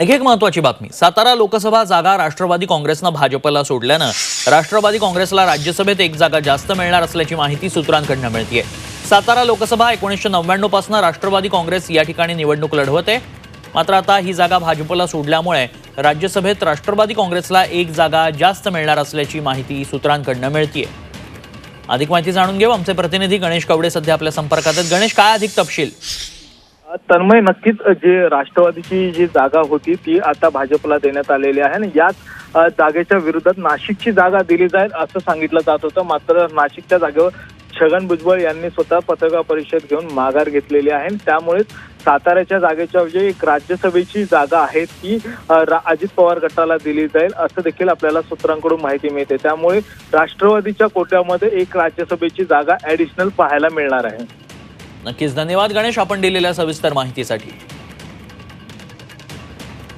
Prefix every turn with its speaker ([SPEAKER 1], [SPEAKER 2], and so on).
[SPEAKER 1] आणखी एक महत्वाची बातमी. सातारा लोकसभा जागा राष्ट्रवादी काँग्रेसनं भाजपला सोडल्यानं राष्ट्रवादी काँग्रेसला राज्यसभेत एक जागा जास्त मिळणार असल्याची माहिती सूत्रांकडनं मिळतीये. सातारा लोकसभा एकोणीसशे नव्याण्णवपासून राष्ट्रवादी काँग्रेस या ठिकाणी निवडणूक लढवते. मात्र आता ही जागा भाजपला सोडल्यामुळे राज्यसभेत राष्ट्रवादी काँग्रेसला एक जागा जास्त मिळणार असल्याची माहिती सूत्रांकडनं मिळतीये. अधिक माहिती जाणून घेऊ. आमचे प्रतिनिधी गणेश कवडे सध्या आपल्या संपर्कात आहेत. गणेश काय अधिक तपशील?
[SPEAKER 2] तन्मय नक्कीच जे राष्ट्रवादीची जी जागा होती ती आता भाजपला देण्यात आलेली आहे आणि याच जागेच्या विरोधात नाशिकची जागा दिली जाईल असं सांगितलं जात होतं. मात्र नाशिकच्या जागेवर छगन भुजबळ यांनी स्वतः पत्रकार परिषद घेऊन माघार घेतलेली आहे त्यामुळेच साताऱ्याच्या जागेच्या जे एक राज्यसभेची जागा आहे ती रा- अजित पवार गटाला दिली जाईल असं देखील आपल्याला सूत्रांकडून माहिती मिळते. त्यामुळे राष्ट्रवादीच्या कोट्यामध्ये एक राज्यसभेची जागा ऍडिशनल पाहायला मिळणार आहे.
[SPEAKER 1] नक्कीच. धन्यवाद गणेश आपण दिलेल्या सविस्तर माहितीसाठी.